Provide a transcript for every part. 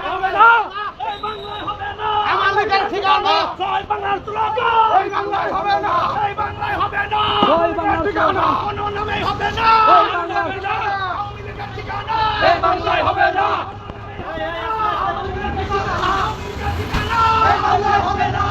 হবে না। এই বাংলায় হবে না। জয় বাংলার ঠিকানা কোনো নামেই হবে না এই বাংলার আওয়ামী লীগের ঠিকানা এই বাংলায় হবে না এই বাংলায় হবে না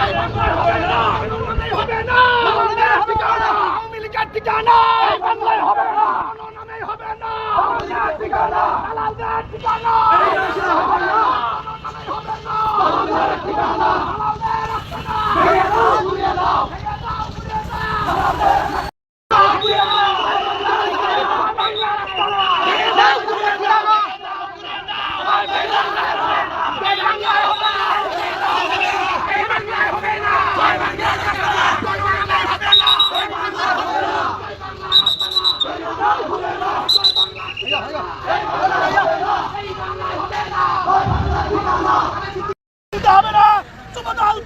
এই বাংলায় হবে না কোনো নামেই হবে না আমাদের ঠিকানা আওয়ামী লীগের ঠিকানা বাংলায় হবে না নামেই হবে না দাও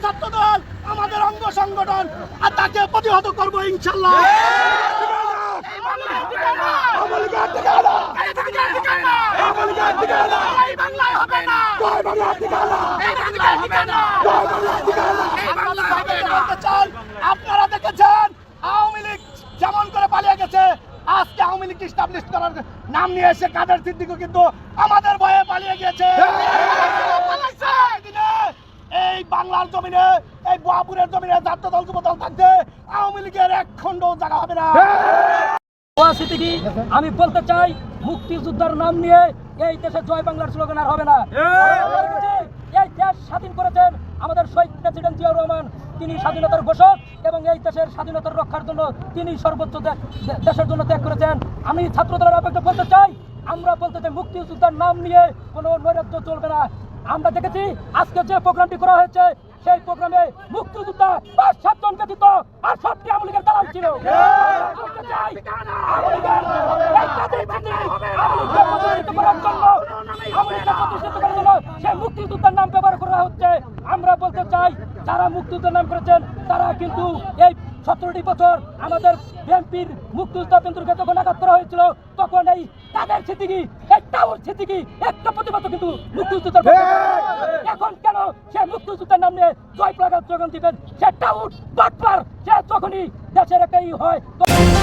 ছাত্র দল আমাদের অঙ্গ সংগঠন, আর তাকে প্রতিহত করব ইনশাল্লাহ। আপনারা দেখেছেন, আওয়ামী লীগ যেমন করে পালিয়ে গেছে, আজকে আওয়ামী লীগ করার নাম নিয়ে এসে কাদের সিদ্দিকও কিন্তু আমাদের ভয়ে পালিয়ে দিনে এই বাংলার জমিনে, এই বোয়াপুরের জমিনে জাতীয় দল, যুব দল থাকতে আওয়ামী লীগের এক খণ্ড জায়গা হবে না। আমি বলতে চাই, মুক্তিযোদ্ধার নাম নিয়ে এই দেশে জয় বাংলার স্লোগান আর হবে না। এই দেশ স্বাধীন করেছেন আমাদের শহীদ প্রেসিডেন্ট জিয়াউর রহমান। তিনি স্বাধীনতার ঘোষক এবং এই দেশের স্বাধীনতার রক্ষার জন্য তিনি সর্বোচ্চ দেশের জন্য ত্যাগ করেছেন। আমি ছাত্রদলের অপেক্ষা বলতে চাই। আমরা বলতে চাই, মুক্তিযোদ্ধার নাম নিয়ে কোনো নৈরাজ্য চলবে না। আমরা দেখেছি আজকে যে প্রোগ্রামটি করা হয়েছে সেই প্রোগ্রামে মুক্তিযোদ্ধা পাঁচ সাতজন ব্যতীত আর সবটি আওয়ামী লীগের দালাল ছিল। সেই মুক্তিযোদ্ধার নাম ব্যবহার করা হচ্ছে। আমরা বলতে চাই যারা মুক্তিযোদ্ধার নাম করেছেন তারা কিন্তু এই সতেরোটি বছর আমাদের বিএনপির মুক্তিযোদ্ধা কেন্দ্রকে যখন আঘাত করা হয়েছিল তখন এই তাদের স্মৃতিকি এই টাউর স্মৃতিকি একটা প্রতিবাদ কিন্তু মুক্তিযুদ্ধের পক্ষে এখন কেন সে মুক্তিযুদ্ধের নাম নিয়ে জয় প্রকাশ যোগান দিবেন সে টাউট বাটপার সে যখনই দেশের একটাই হয়